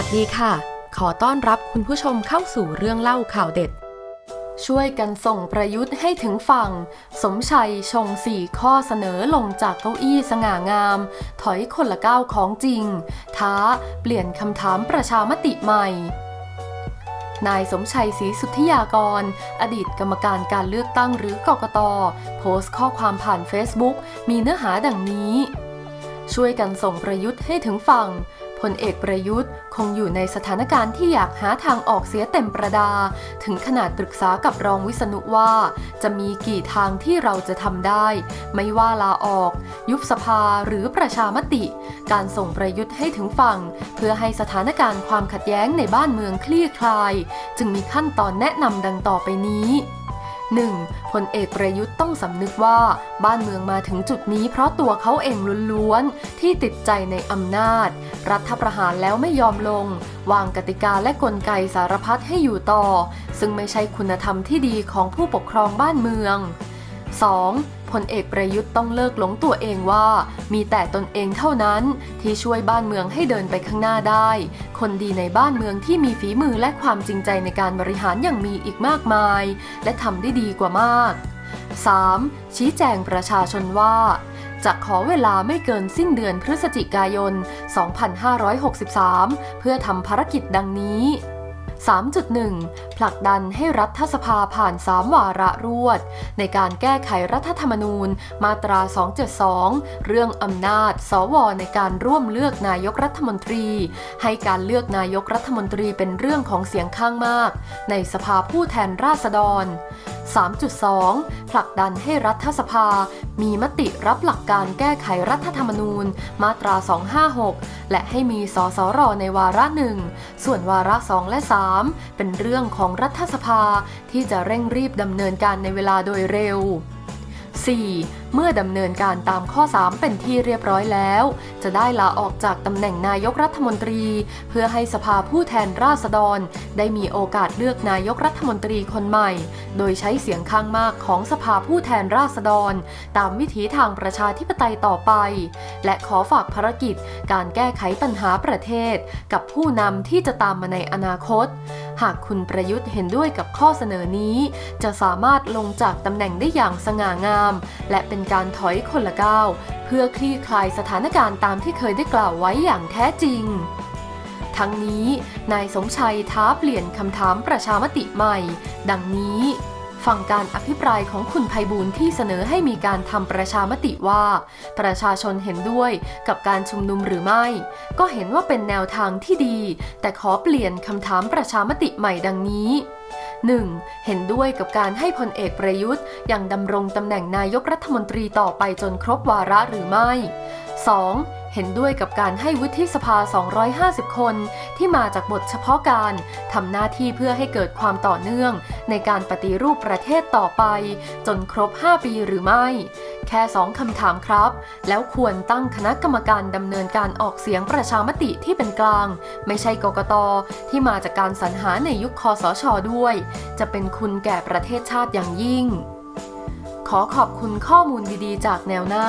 ัสดีค่ะ ขอต้อนรับคุณผู้ชมเข้าสู่เรื่องเล่าข่าวเด็ด ช่วยกันส่งประยุทธ์ให้ถึงฝั่ง สมชัยชงสี่ข้อเสนอลงจากเก้าอี้สง่างาม ถอยคนละก้าวของจริง ท้าเปลี่ยนคำถามประชามติใหม่นายสมชัยศรีสุทธิยากร อดีตกรรมการการเลือกตั้งหรือกกต โพสต์ข้อความผ่าน Facebook มีเนื้อหาดังนี้ ช่วยกันส่งประยุทธ์ให้ถึงฝั่ง พลเอกประยุทธ์คงอยู่ในสถานการณ์ที่อยากหาทางออกเสียเต็มประดา ถึงขนาดปรึกษากับรองวิษณุว่า จะมีกี่ทางที่เราจะทำได้ ไม่ว่าลาออก ยุบสภาหรือประชามติ การส่งประยุทธ์ให้ถึงฝั่ง เพื่อให้สถานการณ์ความขัดแย้งในบ้านเมืองคลี่คลาย จึงมีขั้นตอนแนะนำดังต่อไปนี้ 1. พลเอกประยุทธ์ต้องสำนึกว่าบ้านเมืองมาถึงจุดนี้เพราะตัวเขาเองล้วนๆ ที่ติดใจในอำนาจ รัฐประหารแล้วไม่ยอมลง วางกติกาและกลไกสารพัดให้อยู่ต่อ ซึ่งไม่ใช่คุณธรรมที่ดีของผู้ปกครองบ้านเมือง 2. พลเอกประยุทธ์ต้องเลิกหลงตัวเองว่า มีแต่ตนเองเท่านั้นที่ช่วยบ้านเมืองให้เดินไปข้างหน้าได้ คนดีในบ้านเมืองที่มีฝีมือและความจริงใจในการบริหารอย่างมีอีกมากมาย และทำได้ดีกว่ามาก 3. ชี้แจงประชาชนว่าจะขอเวลาไม่เกินสิ้นเดือนพฤศจิกายน 2563 เพื่อทำภารกิจดังนี้ 3.1 ผลักดันให้รัฐสภาผ่าน 3 วาระรวด ในการแก้ไขรัฐธรรมนูญมาตรา 272 เรื่องอำนาจ สวในการร่วมเลือกนายกรัฐมนตรี ให้การเลือกนายกรัฐมนตรีเป็นเรื่องของเสียงข้างมาก ในสภาผู้แทนราษฎร 3.2 ผลักดันให้รัฐสภา มีมติรับหลักการแก้ไขรัฐธรรมนูญ มาตรา 256 และให้มีสสรในวาระหนึ่ง ส่วนวาระ 2 และ 3 เป็นเรื่องของรัฐสภาที่จะเร่งรีบดำเนินการในเวลาโดยเร็ว 4. เมื่อดำเนินการตามข้อ 3 เป็นที่เรียบร้อยแล้ว จะได้ลาออกจากตำแหน่งนายกรัฐมนตรี เพื่อให้สภาผู้แทนราษฎร ได้มีโอกาสเลือกนายกรัฐมนตรีคนใหม่ โดยใช้เสียงข้างมากของสภาผู้แทนราษฎร ตามวิถีทางประชาธิปไตยต่อไป และขอฝากภารกิจการแก้ไขปัญหาประเทศ กับผู้นำที่จะตามมาในอนาคต หากคุณประยุทธ์เห็นด้วยกับข้อเสนอนี้ จะสามารถลงจากตำแหน่งได้อย่างสง่างาม และเป็นการถอยคนละก้าวเพื่อคลี่คลายสถานการณ์ตามที่เคยได้กล่าวไว้อย่างแท้จริง ทั้งนี้นายสมชัยท้าเปลี่ยนคำถามประชามติใหม่ ดังนี้ฟังการอภิปรายของคุณภัยบูลที่เสนอให้มีการทำประชามติว่า ประชาชนเห็นด้วยกับการชุมนุมหรือไม่ ก็เห็นว่าเป็นแนวทางที่ดี แต่ขอเปลี่ยนคำถามประชามติใหม่ดังนี้ 1. เห็นด้วยกับการให้พลเอกประยุทธ์ยังดำรงตำแหน่งนายกรัฐมนตรีต่อไปจนครบวาระหรือไม่ 2. เห็นด้วยกับการให้วุฒิสภา 250 คนที่มาจากบทเฉพาะการทำหน้าที่เพื่อให้เกิดความต่อเนื่อง ในการปฏิรูปประเทศต่อไป จนครบ 5 ปีหรือไม่ แค่ 2 คำถามครับ แล้วควรตั้งคณะกรรมการดำเนินการออกเสียงประชามติที่เป็นกลาง ไม่ใช่กกตที่มาจากการสรรหาในยุคคอสชด้วย จะเป็นคุณแก่ประเทศชาติอย่างยิ่ง ขอขอบคุณข้อมูลดีๆ จากแนวหน้า